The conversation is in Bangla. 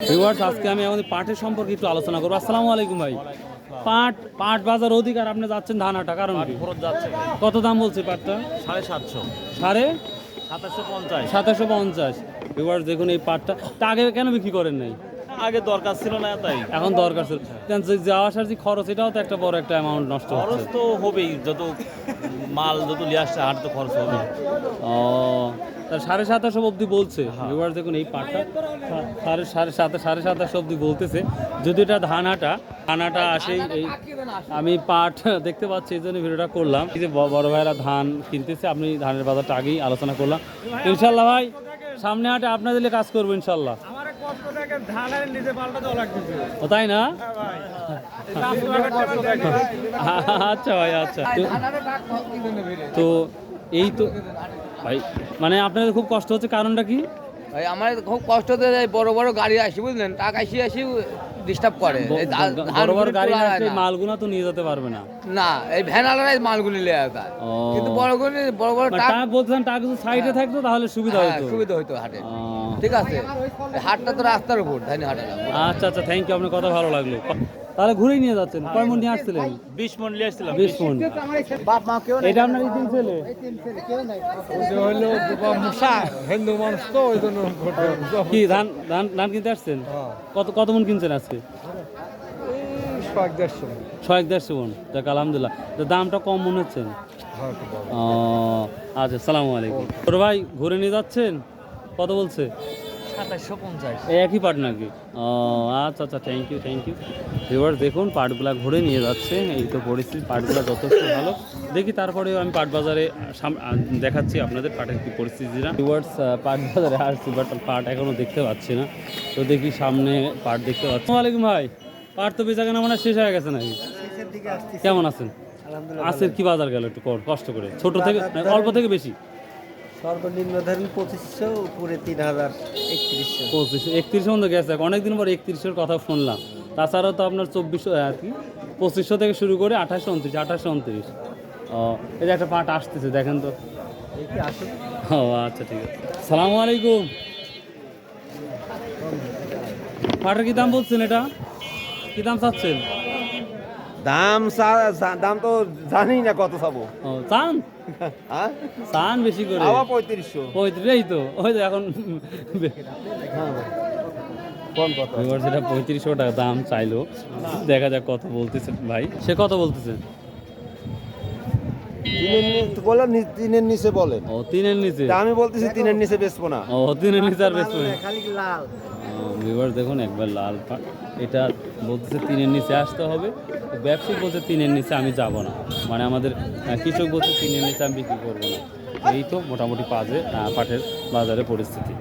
ভিউয়ার্স আজকে আমি আমাদের পাটের সম্পর্কে একটু আলোচনা করব। আসসালামু আলাইকুম ভাই। পাট পাট বাজার অধিকার আপনি যাচ্ছেন ধানাটা কারণ কত দাম বলছে পাটটা? সাড়ে সাতশো। সাড়ে? সাতাশশো পঞ্চাশ। সাতাশশো পঞ্চাশ। ভিউয়ার্স দেখুন এই পাটটা। তা আগে কেন বিক্রি করেন নাই? আগে দরকার ছিল না তাই। এখন দরকার ছিল। যাওয়া আসার যে খরচ এটাও তো একটা বড় একটা অ্যামাউন্ট নষ্ট খরচ তো হবেই যত মাল যত নিয়ে আসছে হাট তো খরচ হবে ও তার সাড়ে সাতাশো অবধি বলছে। এবার দেখুন এই পাটটা। সাড়ে সাড়ে সাতাশ সাড়ে সাতাশো অবধি বলতেছে। যদি এটা ধানাটা ধানাটা আসেই এই আমি পাট দেখতে পাচ্ছি এই জন্য ভিডিওটা করলাম। এই যে বড় ভাইরা ধান কিনতেছে আপনি ধানের বাজারটা আগেই আলোচনা করলাম। ইনশাল্লাহ ভাই সামনে হাটে আপনার দিলে কাজ করব ইনশাল্লাহ। ও তাই না? আচ্ছা ভাই আচ্ছা। তো- তো এই তো ভাই মানে আপনাদের খুব কষ্ট হচ্ছে কারণটা কি? ভাই আমার খুব কষ্ট হতে যায় বড় বড় গাড়ি আসি বুঝলেন? টাকা আসি আসি ডিস্টার্ব করে। বড় বড় গাড়ি হয় আসলে মালগুনা তো নিয়ে যেতে পারবে না। না এই ভ্যানালারাই মালগুলি যায় ও। কিন্তু বড় গুলি বড় বড় মানে টাক বলছেন টাক যদি সাইডে থাকতো তাহলে সুবিধা হ্যাঁ, হতো সুবিধা হতো হাটে। ঠিক আছে? হাটটা তো রাস্তার উপর ধানি হাটটা আচ্ছা আচ্ছা থ্যাংক ইউ আপনার কথা ভালো লাগল। তাহলে ঘুরে নিয়ে যাচ্ছেন। কয় মন নিয়ে আসছিলেন? বিশ মন নিয়ে আসছিলাম। বিশ মন। বাপ মা কেউ এটা আপনার এই তিন ছেলে? হিন্দু মানুষ তো ওই জন্য কি ধান ধান ধান কিনতে আসছেন? কত কত মন কিনছেন আজকে? শখ দেড়শো মন। দেখ আলহামদুলিল্লাহ। তো দামটা কম মনে হচ্ছে? ও আচ্ছা সালামু আলাইকুম। ছোট ভাই ঘুরে নিয়ে যাচ্ছেন? কত বলছে? একই পাট নাকি? ও আচ্ছা আচ্ছা থ্যাংক ইউ থ্যাংক ইউ এবার দেখুন পাটগুলা ঘুরে নিয়ে যাচ্ছে। এই তো পরিস্থিতি পাটগুলা যথেষ্ট ভালো। দেখি তারপরে আমি পাট বাজারে দেখাচ্ছি আপনাদের পাটের কি পরিস্থিতি না। ভিউয়ার্স পাট বাজারে আসছি বাট পাট এখনও দেখতে পাচ্ছি না। তো দেখি সামনে পাট দেখতে পাচ্ছি। ওয়ালাইকুম ভাই। পাট তো বেচা কেনা মানে শেষ হয়ে গেছে নাকি? কেমন আছেন? আজকের কি বাজার গেল একটু কষ্ট করে। ছোট থেকে না, অল্প থেকে বেশি? সর্বনিম্ন ধরেন পঁচিশশো উপরে তিন হাজার একত্রিশশো। পঁচিশশো একত্রিশশো মধ্যে গেছে। অনেকদিন পর একত্রিশশোর কথা শুনলাম। তাছাড়াও তো আপনার চব্বিশশো আর কি? পঁচিশশো থেকে শুরু করে আঠাশশো উনত্রিশ আঠাশশো উনত্রিশ। ও এই যে একটা পাট আসতেছে দেখেন তো। ও আচ্ছা ঠিক আছে। সালামু আলাইকুম। পাটের কি দাম বলছেন এটা? কি দাম চাচ্ছেন? দাম দাম তো জানি না কত চাবো। ও চান? হ্যাঁ? চান বেশি করে? আবার পঁয়ত্রিশশো। পঁয়ত্রিশ তো। ওই তো এখন কোন কথা। এবার সেটা পঁয়ত্রিশশো টাকা দাম চাইলো। দেখা যাক কত বলতেছে ভাই। সে কত বলতেছে? বললাম তিনের নিচে বলেন ও তিনের নিচে? আমি বলতেছি তিনের নিচে বেচবো না। ও তিনের নিচে আর বেশ খালি লাল। ভিউয়ার দেখুন একবার লাল পাট এটা বলতেছে তিনের নিচে আসতে হবে। ব্যবসায়িক বলতে তিনের নিচে আমি যাব না। মানে আমাদের কৃষক বলছে তিনের নিচে আমি বিক্রি করব না। এই তো মোটামুটি পাজে পাটের বাজারে পরিস্থিতি।